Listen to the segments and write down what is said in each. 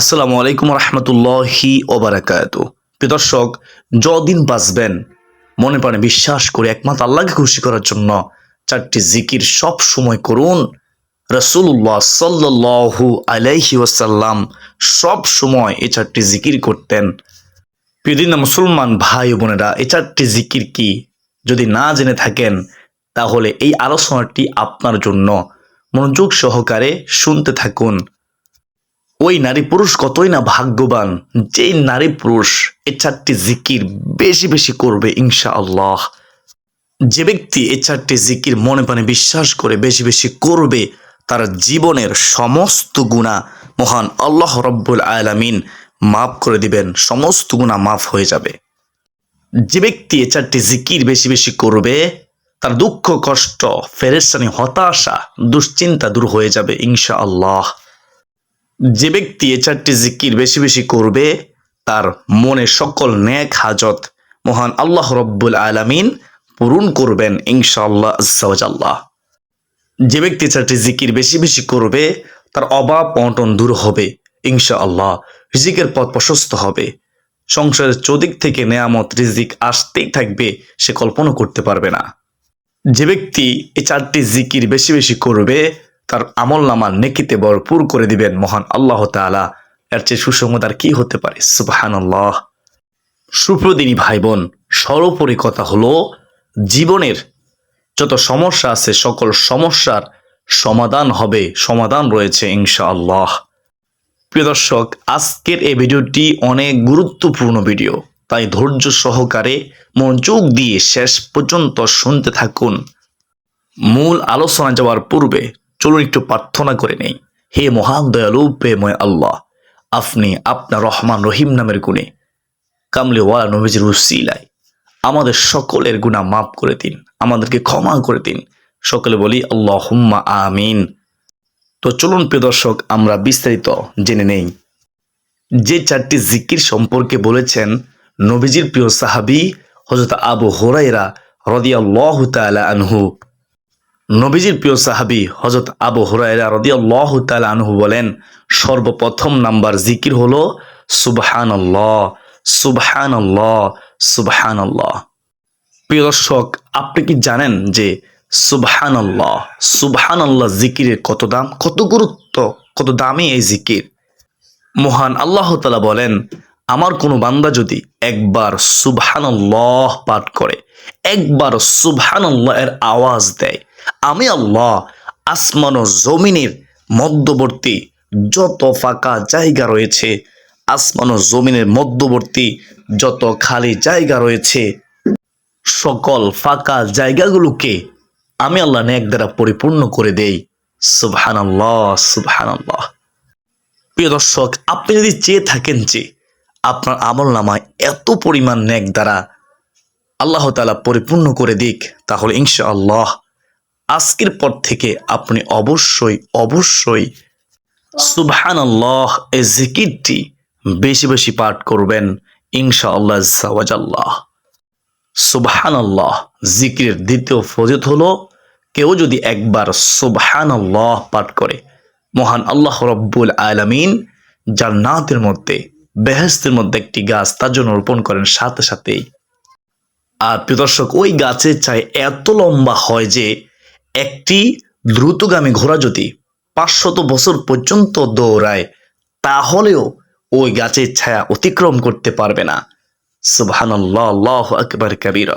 আসসালামু আলাইকুম রহমতুল্লাহি ওবারাকাত দর্শক যদিন বাঁচবেন, মনে প্রাণে বিশ্বাস করে একমাত্র আল্লাহকে খুশি করার জন্য চারটি জিকির সব সময় করুন। রসুল্লাহ সাল্লাহু আলাইহি ওয়াসাল্লাম সব সময় এই চারটি জিকির করতেন। প্রিয়দিন মুসলমান ভাই বোনেরা, এই চারটি জিকির কি? যদি না জেনে থাকেন, তাহলে এই আলোচনাটি আপনার জন্য মনোযোগ সহকারে শুনতে থাকুন। ওই নারী পুরুষ কতই না ভাগ্যবান, যেই নারী পুরুষ এই চারটি জিকির বেশি বেশি করবে ইনশা আল্লাহ যে ব্যক্তি এই চারটি জিকির মনে প্রাণে বিশ্বাস করে বেশি বেশি করবে, তার জীবনের সমস্ত গুণা মহান আল্লাহ রব্বুল আলামিন মাফ করে দিবেন, সমস্ত গুণা মাফ হয়ে যাবে। যে ব্যক্তি এ চারটি জিকির বেশি বেশি করবে, তার দুঃখ, কষ্ট ফেরেস্তানি হতাশা, দুশ্চিন্তা দূর হয়ে যাবে ইনশা আল্লাহ যে ব্যক্তি এ চারটি জিকির বেশি বেশি করবে, তার মনে সকল ন্যাক হাজত মহান আল্লাহ রব্বুল আলামিন পূরণ করবেন ইনশাআল্লাহ আল্লাহ যে ব্যক্তি চারটি জিকির বেশি বেশি করবে, তার অভাব অনটন দূর হবে ইনশাআল্লাহ, রিজিকের পথ প্রশস্ত হবে। সংসারের চৌদিক থেকে নেয়ামত, রিজিক আসতেই থাকবে, সে কল্পনা করতে পারবে না। যে ব্যক্তি এই চারটি জিকির বেশি বেশি করবে তার আমল নামা নেকিতে ভরপুর করে দিবেন মহান আল্লাহ তাআলা। এর চেয়ে সুসংবাদ আর কি হতে পারে? সুবহান আল্লাহ সুপ্রদিনী ভাই বোন সর্বোপরি কথা হলো, জীবনের যত সমস্যা আছে, সকল সমস্যার সমাধান হবে, সমাধান রয়েছে ইনশাআল্লাহ। প্রিয় দর্শক, আজকের এই ভিডিওটি অনেক গুরুত্বপূর্ণ ভিডিও। তাই ধৈর্য সহকারে মনোযোগ দিয়ে শেষ পর্যন্ত শুনতে থাকুন। মূল আলোচনা যাওয়ার পূর্বে চলুন একটু প্রার্থনা করে নেই। হে মহান দয়ালু প্রেময় আল্লাহ, আপনি আপনার রহমান রহিম নামের গুণে কামলে ওয়ালা নবীজির উসিলায় আমাদের সকলের গুণা মাফ করে দিন, আমাদেরকে ক্ষমা করে দিন। সকলে বলি আল্লাহ হুম্মা আমিন। তো চলুন প্রিয় দর্শক, আমরা বিস্তারিত জেনে নেই। যে চারটি জিকির সম্পর্কে বলেছেন নবীজির প্রিয় সাহাবি হজরত আবু হোরাইরা রদিয়াল্লাহ আনহু। নবীজির প্রিয় সাহাবি হজরত আবু হুরায়রা রদিয়াল্লাহু তাআলা আনহু বলেন, সর্বপ্রথম নাম্বার জিকির হলো সুবহানাল্লাহ সুবহানাল্লাহ সুবহানাল্লাহ। প্রিয় দর্শক, আপনি কি জানেন যে সুবহানাল্লাহ সুবহানাল্লাহ জিকিরের কত দাম, কত গুরুত্ব, কত দামি এই জিকির? মহান আল্লাহ তালা বলেন, আমার কোনো বান্দা যদি একবার সুবহানাল্লাহ পাঠ করে একবার সুবহানাল্লাহ এর আওয়াজ দেয়। আমি আল্লাহ আসমান ও জমিনের মধ্যবর্তী যত ফাঁকা জায়গা রয়েছে, আসমান ও জমিনের মধ্যবর্তী যত খালি জায়গা রয়েছে, সকল ফাঁকা জায়গাগুলোকে আমি আল্লাহ নেক দ্বারা পরিপূর্ণ করে দেই। সুবহানাল্লাহ সুবহানাল্লাহ। প্রিয় দর্শক, আপনি যদি চেয়ে থাকেন যে আপনার আমল নামায় এত পরিমাণ নেক দ্বারা আল্লাহ তালা পরিপূর্ণ করে দিক, তাহলে ইনশাআল্লাহ আজকের পর থেকে আপনি অবশ্যই অবশ্যই সুবহান আল্লাহ এই জিকিরটি বেশি বেশি পাঠ করবেন, ইনশাআল্লাহ জাওয়াজাল্লাহ। সুবহান আল্লাহ জিকিরের দ্বিতীয় ফজিত হলো, কেউ যদি একবার সুবহান আল্লাহ পাঠ করে, মহান আল্লাহ রব্বুল আলামিন জান্নাতের মধ্যে বেহেস্তের মধ্যে একটি গাছ তার জন্য রোপণ করেন, সাথে সাথেই আর প্রিয় দর্শক, ওই গাছের চাই এত লম্বা হয় যে একটি দ্রুতগামী ঘোড়া যদি পাঁচশত বছর পর্যন্ত দৌড়ায়, তাহলেও ওই গাছের ছায়া অতিক্রম করতে পারবে না। আল্লাহ আকবর কবির।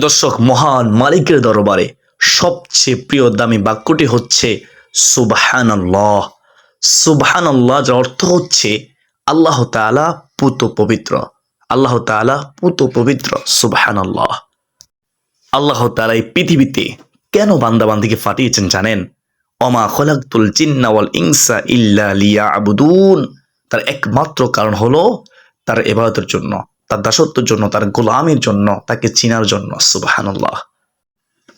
দর্শক, মহান মালিকের দরবারে সবচেয়ে প্রিয় দামি বাক্যটি হচ্ছে সুবহান সুবহান যার অর্থ হচ্ছে আল্লাহ তাআলা পুত পবিত্র আল্লাহ তাআলা পুত পবিত্র সুবহান আল্লাহ আল্লাহ তাআলা এই পৃথিবীতে কেন বান্দাবান্দিকে ফাটিয়েছেন জানেন? অমা খলাকতুল জিন্না ওয়াল ইনসা ইল্লা লিয়াবুদুন। তার একমাত্র কারণ হলো তার এবাদতের জন্য, তার দাসত্বের জন্য, তার গোলামের জন্য, তাকে চিনার জন্য, সুবহানাল্লাহ।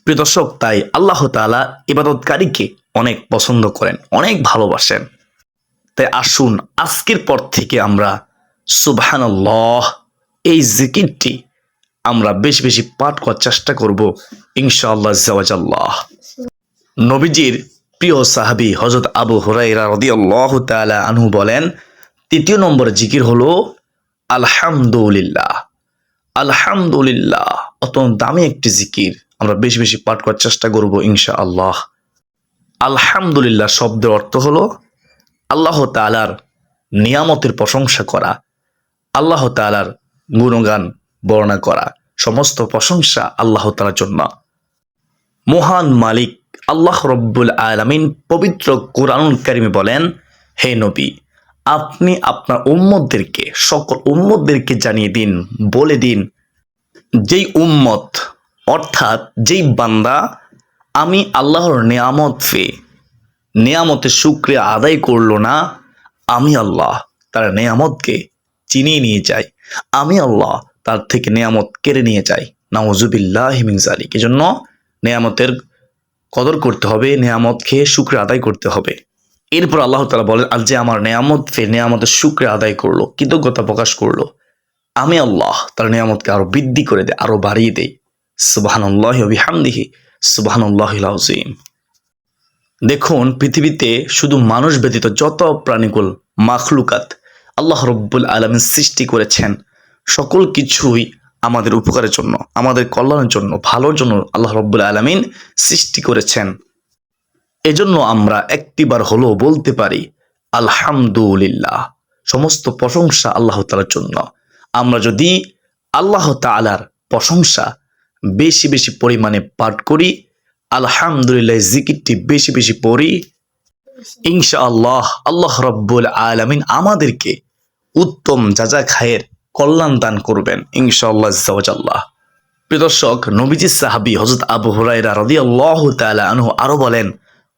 প্রিয় দর্শক, তাই আল্লাহ তাআলা ইবাদতকারীকে অনেক পছন্দ করেন, অনেক ভালোবাসেন। তাই আসুন, আজকের পর থেকে আমরা সুবহানাল্লাহ এই জিকিরটি আমরা বেশি বেশি পাঠ করার চেষ্টা করব, ইনশাআল্লাহ জাওয়াজাল্লাহ নবীজির প্রিয় সাহাবি হজরত আবু হুরাইরা রদিয়াল্লাহ তাআলা আনহু বলেন, তৃতীয় নম্বর জিকির হলো, আলহামদুলিল্লাহ। আলহামদুলিল্লাহ অত্যন্ত দামি একটি জিকির আমরা বেশি বেশি পাঠ করার চেষ্টা করব ইনশা আল্লাহ আলহামদুলিল্লাহ শব্দের অর্থ হলো, আল্লাহ তালার নিয়ামতের প্রশংসা করা। আল্লাহ তালার গুণগান বর্ণনা করা, সমস্ত প্রশংসা আল্লাহ তালার জন্য। মহান মালিক আল্লাহ রব্বুল আলমিন পবিত্র কোরআন কারিমে বলেন, হে নবী, আপনি আপনার উম্মতদেরকে, সকল উম্মতদেরকে জানিয়ে দিন, বলে দিন, যেই উম্মত, অর্থাৎ যেই বান্দা, আমি আল্লাহর নিয়ামত পেয়ে নিয়ামতের শুক্রিয়া আদায় করল না, আমি আল্লাহ তার নিয়ামতকে চিনিয়ে নিয়ে যাই। আমি আল্লাহ তার থেকে নিয়ামত কেড়ে নিয়ে যাই। নাউজুবিল্লাহ হিমিন জালিক এজন্য নিয়ামতের কদর করতে হবে, নিয়ামত খেয়ে শুক্রিয়া আদায় করতে হবে। এরপর আল্লাহ তালা বলেন আর যে আমার নিয়ামত ফের নিয়ামতের শুক্রিয়া আদায় করল, কৃতজ্ঞতা প্রকাশ করল। আমি আল্লাহ তার নিয়ামতকে আরও বৃদ্ধি করে দেয় আরও বাড়িয়ে দেয় সুবাহানুল্লাহ বিহামদিহি সুবাহানুল্লাহ আজিম দেখুন, পৃথিবীতে শুধু মানুষ ব্যতীত যত প্রাণীকুল, মাখলুকাত আল্লাহ রব্বুল আলমিন সৃষ্টি করেছেন সকল কিছুই আমাদের উপকারের জন্য, আমাদের কল্যাণের জন্য, ভালোর জন্য আল্লাহ রব্বুল আলমিন সৃষ্টি করেছেন। এজন্য আমরা একটিবার হলেও বলতে পারি, আলহামদুলিল্লাহ, সমস্ত প্রশংসা আল্লাহ তালার জন্য। আমরা যদি আল্লাহ তালার প্রশংসা বেশি বেশি পরিমাণে পাঠ করি, আলহামদুলিল্লাহ জিকিরটি বেশি বেশি পড়ি ইনশা আল্লাহ আল্লাহ রব্বুল আলমিন আমাদেরকে উত্তম যাজা খায়ের কল্যাণ দান করবেন, ইনশাআল্লাহ জাওয়াজাল্লাহ প্রিয় দর্শক, নবীজি সাহাবি হজরত আবু হুরাইরা রদি আল্লাহ আনহু আরও বলেন,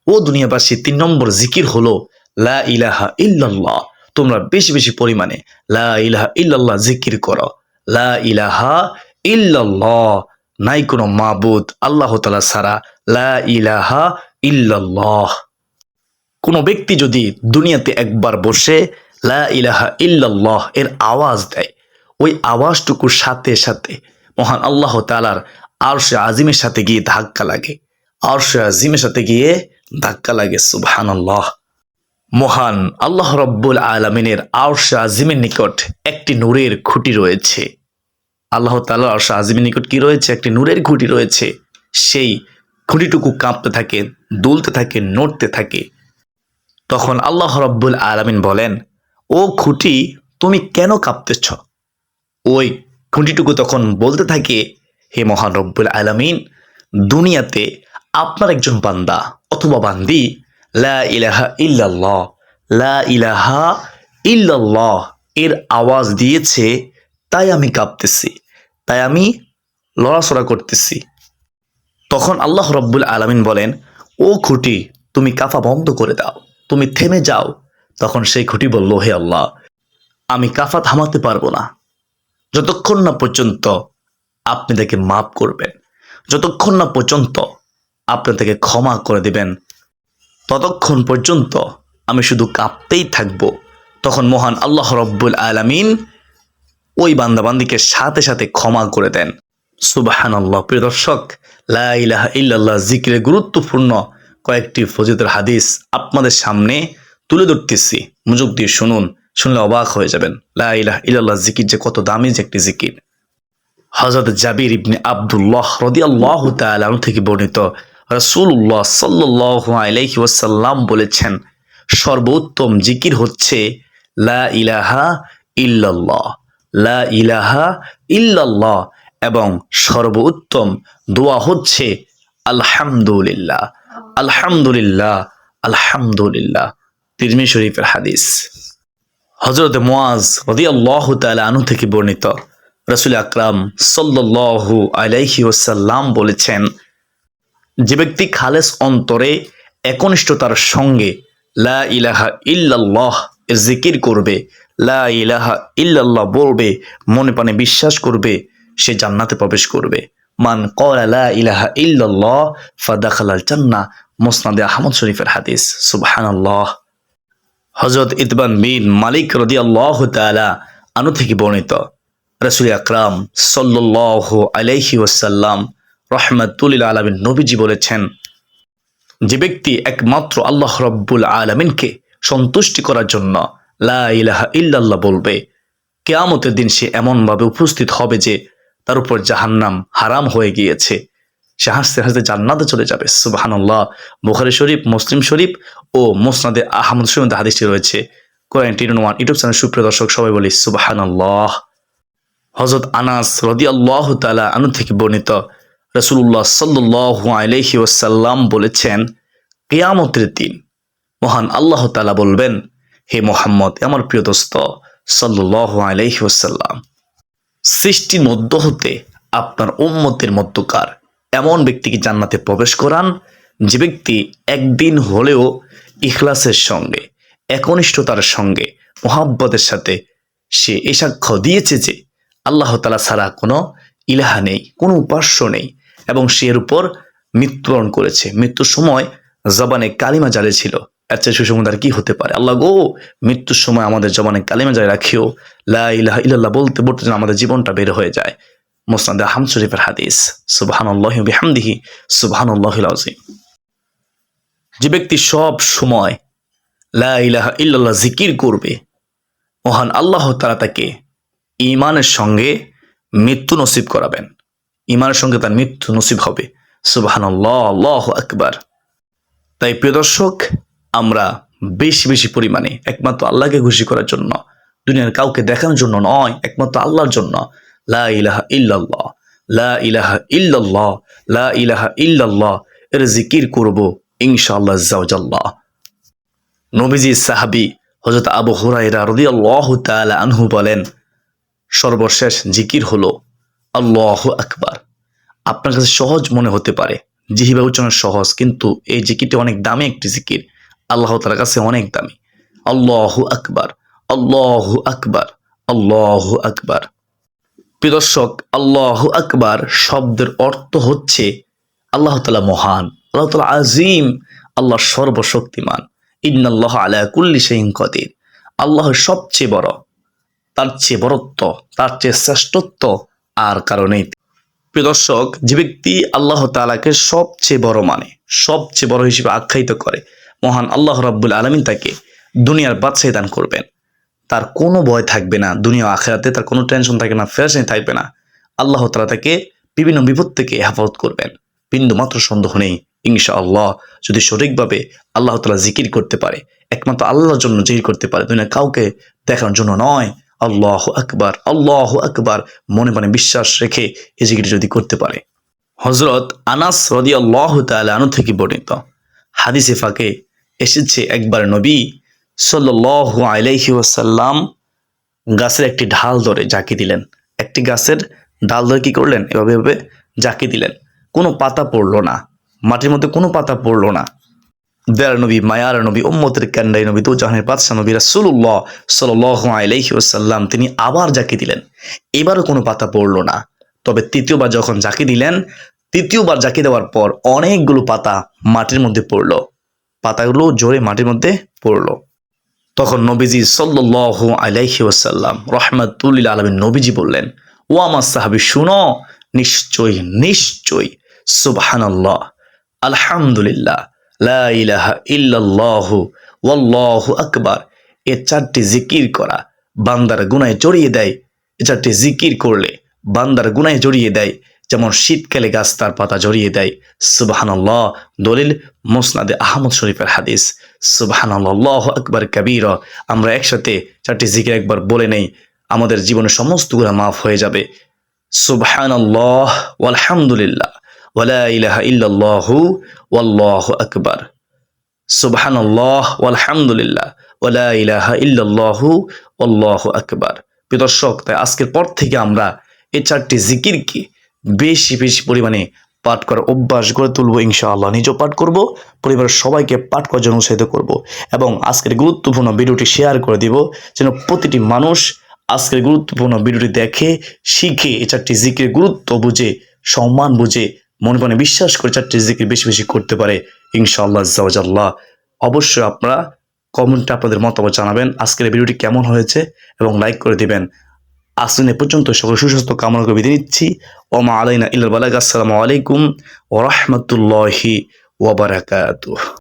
ও দুনিয়াবাসী, তিন নম্বর জিকির হলো, লা ইলাহা ইল্লাল্লাহ। তোমরা বেশি বেশি পরিমাণে লা ইলাহা ইল্লাল্লাহ জিকির করো। লা ইলাহা ইল্লাল্লাহ। নাই কোনো মাবুদ আল্লাহ তালা ছাড়া লা ইলাহা ইল্লাল্লাহ। কোনো ব্যক্তি যদি দুনিয়াতে একবার বসে লা ইলাহা ইল্লাল্লাহ এর আওয়াজ দেয়। ওই আওয়াজটুকুর সাথে সাথে মহান আল্লাহ তালার আরশে আজিমের সাথে গিয়ে ধাক্কা লাগে। আরশে আজিমের সাথে গিয়ে ধাক্কা লাগে সুবহান আল্লাহ মহান আল্লাহ রব্বুল আলমিনের আরশে আজিমের নিকট একটি নূরের খুঁটি রয়েছে। আল্লাহ তালা আরশে আজিমের নিকট কি রয়েছে? একটি নূরের খুঁটি রয়েছে। সেই খুঁটিটুকু কাঁপতে থাকে, দুলতে থাকে, নড়তে থাকে। তখন আল্লাহ রব্বুল আলমিন বলেন ও খুঁটি তুমি কেন কাঁপতেছ? ওই খুঁটিটুকু তখন বলতে থাকে, হে মহান রব্বুল আলমিন, দুনিয়াতে আপনার একজন বান্দা অথবা বান্দি, লা ইলাহা ইল্লাল্লাহ, লা ইলাহা এর আওয়াজ দিয়েছে, তাই আমি কাঁপতেছি, তাই আমি লড়াচড়া করতেছি। তখন আল্লাহ রব্বুল আলমিন বলেন, ও খুঁটি, তুমি কাফা বন্ধ করে দাও, তুমি থেমে যাও তখন সেই খুঁটি বলল, হে আল্লাহ, আমি কাফা থামাতে পারব না। যতক্ষণ না পর্যন্ত আপনি তাকে মাফ করবেন, যতক্ষণ না পর্যন্ত আপনি তাকে ক্ষমা করে দিবেন, ততক্ষণ পর্যন্ত আমি শুধু কাঁপতেই থাকব। তখন মহান আল্লাহ রব্বুল আলামিন ওই বান্দাবান্দিকে সাথে সাথে ক্ষমা করে দেন। সুবাহান আল্লাহ প্রিয় দর্শক, লা ইলাহা ইল্লাল্লাহ জিকিরের গুরুত্বপূর্ণ কয়েকটি ফজিতের হাদিস আপনাদের সামনে তুলে ধরতেছি। মনোযোগ দিয়ে শুনুন, শুনলে অবাক হয়ে যাবেন। লা ইলাহা ইল্লাল্লাহ জিকির যে কত দামি যে একটি জিকির। হজরত জাবির ইবনে আবদুল্লাহ রদিয়াল্লাহ তাআলা থেকে বর্ণিত রাসূলুল্লাহ সাল্লাল্লাহু আলাইহি ওয়াসাল্লাম বলেছেন, সর্বোত্তম জিকির হচ্ছে লা ইলাহা ইল্লাল্লাহ, লা ইলাহা ইল্লাল্লাহ এবং সর্বোত্তম দোয়া হচ্ছে আলহামদুলিল্লাহ আলহামদুলিল্লাহ আলহামদুলিল্লাহ। তিরমি শরীফের হাদিস। হজরত মোয়াজ রদিয়াল্লাহ তাআলা আনু থেকে বর্ণিত রসুল আকরাম সাল্লাল্লাহু আলাইহি ওয়াসাল্লাম বলেছেন, যে ব্যক্তি খালেস অন্তরে একনিষ্ঠতার সঙ্গে লা ইলাহা ইল্লাল্লাহ এর জিকির করবে, লা ইলাহা ইল্লাল্লাহ বলবে, মনে প্রাণে বিশ্বাস করবে, সে জান্নাতে প্রবেশ করবে। মান কলা লা ইলাহা ইল্লাল্লাহ ফাদাখালাল জান্নাহ। মুসনাদে আহমদ শরীফের হাদিস। সুবহানাল্লাহ। হজরত ইতবান বিন মালিক রদি আল্লাহ তালা আনু থেকে বর্ণিত। রসুল আকরাম সাল্লাহ আলাইহি ওয়াসাল্লাম রহমাতুল্লিল আলমিন নবীজি বলেছেন, যে ব্যক্তি একমাত্র আল্লাহ রব্বুল আলমিনকে সন্তুষ্টি করার জন্য লা ইলাহা ইল্লাল্লাহ বলবে, কেয়ামতের দিন সে এমনভাবে উপস্থিত হবে যে তার উপর জাহান্নাম হারাম হয়ে গিয়েছে। সে হাসতে হাসতে জান্নাতে চলে যাবে। সুবাহান্লাহ বুখারি শরীফ, মুসলিম শরীফ ও মোসনাদে আহমদ শরীফ হাদিসটি রয়েছে। Quran teen one YouTube channel সুপ্রিয় দর্শক সবাই বলি সুবাহান্লাহ হজরত আনাস রদি আল্লাহ তালা আনু থেকে বর্ণিত রসুল্লাহ সাল্লাহ আলহি ওসাল্লাম বলেছেন, কেয়ামতের দিন মহান আল্লাহ তালা বলবেন, হে মোহাম্মদ আমার প্রিয় দোস্ত সাল্লাহ আলহি ওসাল্লাম সৃষ্টির মধ্য হতে আপনার উম্মতের মধ্যকার এমন ব্যক্তিকে জান্নাতে প্রবেশ করান যে ব্যক্তি একদিন হলেও ইখলাসের সঙ্গে, একনিষ্ঠতার সঙ্গে, মোহাব্বতের সাথে সে এ সাক্ষ্য দিয়েছে যে আল্লাহ তালা ছাড়া কোনো ইলাহা নেই, কোনো উপাস্য নেই এবং সে এর উপর মৃত্যুবরণ করেছে। মৃত্যুর সময় জবানে কালিমা জালে ছিল। এর চেয়ে সুসংবাদ আর কি হতে পারে? আল্লাহ গো, মৃত্যুর সময় আমাদের জবানে কালিমা জালে রাখিও। লা ইলাহা বলতে বলতে যেন আমাদের জীবনটা বের হয়ে যায়। মোসনাদ আহম শরীফের হাদিস। সুবাহানুল্লাহ বিহামদিহি আজিম যে ব্যক্তি সব সময় লা ইল্লাল্লাহ জিকির করবে, মহান আল্লাহ তারা তাকে ইমানের সঙ্গে মৃত্যু নসিব করাবেন। ইমানের সঙ্গে তার মৃত্যু নসিব হবে। সুবাহানুল্লাহ, আল্লাহ আকবার। তাই প্রিয় দর্শক, আমরা বেশি বেশি পরিমাণে একমাত্র আল্লাহকে খুশি করার জন্য, দুনিয়ার কাউকে দেখানোর জন্য নয়, একমাত্র আল্লাহর জন্য লা ইলাহা ইল্লাল্লাহ, লা ইলাহা ইল্লাল্লাহ, লা ইলাহা ইল্লাল্লাহ এর জিকির করব ইনশাআল্লাহ জাওজাল্লাহ নবীজি সাহাবি হযরত আবু হুরায়রা রাদিয়াল্লাহু তাআলা আনহু বলেন, সর্বশেষ জিকির হলো আল্লাহু আকবার। আপনার কাছে সহজ মনে হতে পারে জিহিবা উচ্চারণ সহজ, কিন্তু এই জিকিরটি অনেক দামি একটি জিকির, আল্লাহ তালার কাছে অনেক দামি। আল্লাহু আকবার আল্লাহু আকবার আল্লাহু আকবার। প্রিয় দর্শক, আল্লাহ আকবার শব্দের অর্থ হচ্ছে আল্লাহ তালা মহান, আল্লাহ তালা আজিম আল্লাহ সর্বশক্তিমান। ইন্নাল্লাহ আলা কুল্লি সেইন কদির। আল্লাহ সবচেয়ে বড়, তার চেয়ে বড়ত্ব, তার চেয়ে শ্রেষ্ঠত্ব আর কারণেই প্রিয় দর্শক, যে ব্যক্তি আল্লাহ তালাকে সবচেয়ে বড় মানে সবচেয়ে বড় হিসেবে আখ্যায়িত করে, মহান আল্লাহ রাব্বুল আলমিন তাকে দুনিয়ার বাদশাহী দান করবেন। তার কোনো ভয় থাকবে না। দুনিয়া আখেরাতে তার কোনো টেনশন থাকবে না ফেরেশানি থাকবে না। আল্লাহ তালা তাকে বিভিন্ন বিপদ থেকে হেফাজত করবেন। বিন্দু মাত্র সন্দেহ নেই ইনশা আল্লাহ যদি সঠিকভাবে আল্লাহ তালা জিকির করতে পারে, একমাত্র আল্লাহর জন্য জিকির করতে পারে দুনিয়া কাউকে দেখানোর জন্য নয়। আল্লাহ আকবার আল্লাহ আকবার, মনে মনে বিশ্বাস রেখে এই জিকির যদি করতে পারে। হজরত আনাস রদি আল্লাহ তালু থেকে বর্ণিত। হাদিসে ফাঁকে এসেছে একবার নবী সাল্লাহ আলাইহি ওয়াসাল্লাম গাছের একটি ঢাল ধরে জাকি দিলেন। একটি গাছের ডাল ধরে কি করলেন? এভাবে এভাবে জাকি দিলেন। কোনো পাতা পড়ল না। মাটির মধ্যে কোনো পাতা পড়ল না। দেয়ার নবী, মায়ার নবী, উম্মতের ক্যান্ডাই নবী দু জাহানের বাদশাহ নবী রাসুল্লাহ সাল্লাহ আলাইহি ওসাল্লাম তিনি আবার জাকি দিলেন। এবারও কোনো পাতা পড়ল না। তবে তৃতীয়বার যখন জাকি দিলেন, তৃতীয়বার জাকি দেওয়ার পর অনেকগুলো পাতা মাটির মধ্যে পড়ল। পাতাগুলো জোরে মাটির মধ্যে পড়ল। তখন নবীজি সাল্লাহ আলাইহি ওসাল্লাম রহমাতুল্লিল আলমী নবীজি বললেন, ও আমার সাহাবি, শুনো নিশ্চয় নিশ্চয় সুবহানাল্লাহ, আলহামদুলিল্লাহ আকবার, এ চারটি জিকির করা বান্দার গুনায় জড়িয়ে দেয়, এ চারটি জিকির করলে বান্দার গুনায় জড়িয়ে দেয় যেমন শীতকালে গাছ তার পাতা জড়িয়ে দেয়। সুবাহানাল্লাহ। দলিল মোসনাদে আহমদ শরীফের হাদিস। সুবাহানাল্লাহ আকবর কবির। আমরা একসাথে চারটি জিকির একবার বলে নেই। আমাদের জীবনের সমস্ত গুণা মাফ হয়ে যাবে। সুবহানাল্লাহ আলহামদুলিল্লাহ ওয়ালা ওয়ালা তাই আজকের পর থেকে আমরা এই চারটি জিকিরকে বেশি বেশি পরিমাণে পাঠ করার অভ্যাস গড়ে তুলবো ইনশাআল্লাহ। নিজেও পাঠ করব, পরিবারের সবাইকে পাঠ করার জন্য উৎসাহিত করব এবং আজকের গুরুত্বপূর্ণ ভিডিওটি শেয়ার করে দিব যেন প্রতিটি মানুষ আজকের গুরুত্বপূর্ণ ভিডিওটি দেখে, শিখে, এই চারটি জিকির গুরুত্ব বুঝে, সম্মান বুঝে, মনে মনে বিশ্বাস করে চারটি জিকির বেশি বেশি করতে পারে ইনশাআল্লাহ জাওয়াজাল্লাহ অবশ্যই আপনারা কমেন্টে আপনাদের মতামত জানাবেন, আজকের ভিডিওটি কেমন হয়েছে এবং লাইক করে দিবেন। আসুন পর্যন্ত সকল সুস্বাস্থ্য কামনা করে বিদায় নিচ্ছি। ওমা আলাইনা ইল্লা বালাক আসসালামু আলাইকুম ওরহমতুল্লাহি ওয়াবারাকাতুহ